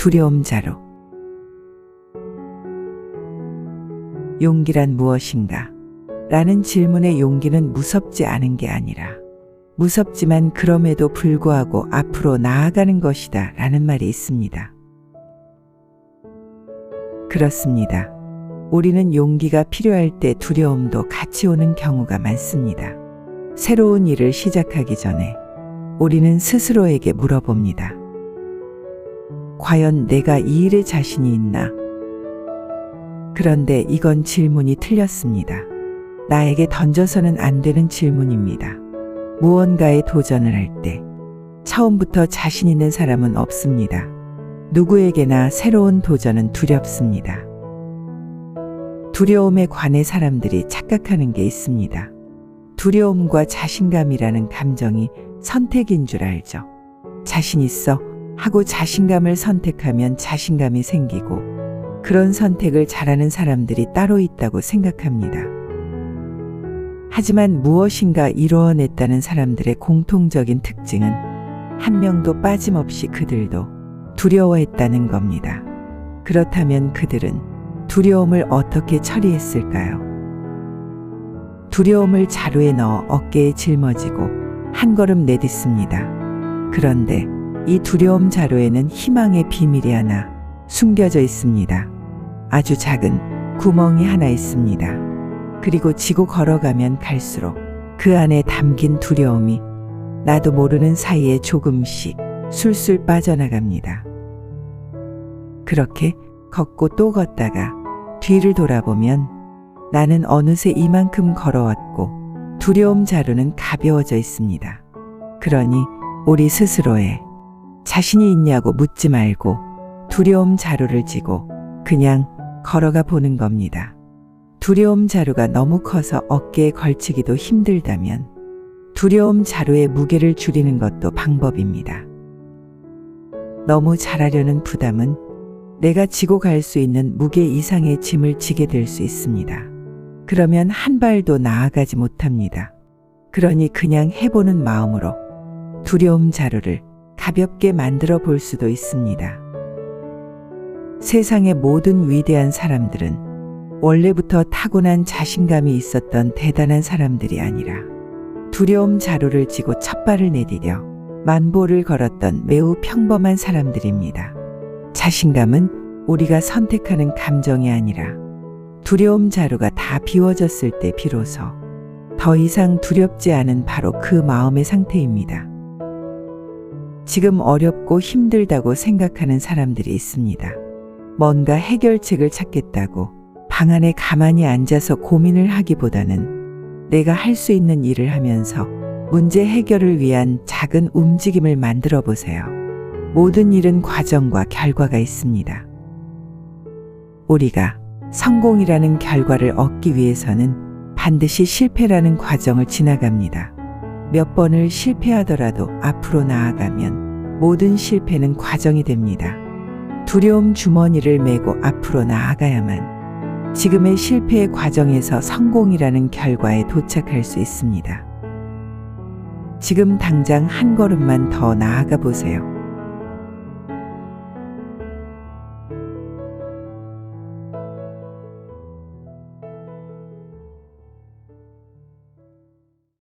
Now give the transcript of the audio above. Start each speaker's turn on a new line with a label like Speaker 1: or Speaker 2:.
Speaker 1: 두려움 자루. 용기란 무엇인가? 라는 질문의 용기는 무섭지 않은 게 아니라 무섭지만 그럼에도 불구하고 앞으로 나아가는 것이다 라는 말이 있습니다. 그렇습니다. 우리는 용기가 필요할 때 두려움도 같이 오는 경우가 많습니다. 새로운 일을 시작하기 전에 우리는 스스로에게 물어봅니다. 과연 내가 이 일에 자신이 있나? 그런데 이건 질문이 틀렸습니다. 나에게 던져서는 안 되는 질문입니다. 무언가에 도전을 할 때 처음부터 자신 있는 사람은 없습니다. 누구에게나 새로운 도전은 두렵습니다. 두려움에 관해 사람들이 착각하는 게 있습니다. 두려움과 자신감이라는 감정이 선택인 줄 알죠. 자신 있어 하고 자신감을 선택하면 자신감이 생기고 그런 선택을 잘하는 사람들이 따로 있다고 생각합니다. 하지만 무엇인가 이루어냈다는 사람들의 공통적인 특징은 한 명도 빠짐없이 그들도 두려워했다는 겁니다. 그렇다면 그들은 두려움을 어떻게 처리했을까요? 두려움을 자루에 넣어 어깨에 짊어지고 한 걸음 내딛습니다. 그런데 이 두려움 자루에는 희망의 비밀이 하나 숨겨져 있습니다. 아주 작은 구멍이 하나 있습니다. 그리고 지고 걸어가면 갈수록 그 안에 담긴 두려움이 나도 모르는 사이에 조금씩 술술 빠져나갑니다. 그렇게 걷고 또 걷다가 뒤를 돌아보면 나는 어느새 이만큼 걸어왔고 두려움 자루는 가벼워져 있습니다. 그러니 우리 스스로에 자신이 있냐고 묻지 말고 두려움 자루를 지고 그냥 걸어가 보는 겁니다. 두려움 자루가 너무 커서 어깨에 걸치기도 힘들다면 두려움 자루의 무게를 줄이는 것도 방법입니다. 너무 잘하려는 부담은 내가 지고 갈 수 있는 무게 이상의 짐을 지게 될 수 있습니다. 그러면 한 발도 나아가지 못합니다. 그러니 그냥 해보는 마음으로 두려움 자루를 가볍게 만들어 볼 수도 있습니다. 세상의 모든 위대한 사람들은 원래부터 타고난 자신감이 있었던 대단한 사람들이 아니라 두려움 자루를 지고 첫 발을 내디뎌 만보를 걸었던 매우 평범한 사람들입니다. 자신감은 우리가 선택하는 감정이 아니라 두려움 자루가 다 비워졌을 때 비로소 더 이상 두렵지 않은 바로 그 마음의 상태입니다. 지금 어렵고 힘들다고 생각하는 사람들이 있습니다. 뭔가 해결책을 찾겠다고 방 안에 가만히 앉아서 고민을 하기보다는 내가 할 수 있는 일을 하면서 문제 해결을 위한 작은 움직임을 만들어 보세요. 모든 일은 과정과 결과가 있습니다. 우리가 성공이라는 결과를 얻기 위해서는 반드시 실패라는 과정을 지나갑니다. 몇 번을 실패하더라도 앞으로 나아가면 모든 실패는 과정이 됩니다. 두려움 주머니를 메고 앞으로 나아가야만 지금의 실패의 과정에서 성공이라는 결과에 도착할 수 있습니다. 지금 당장 한 걸음만 더 나아가 보세요.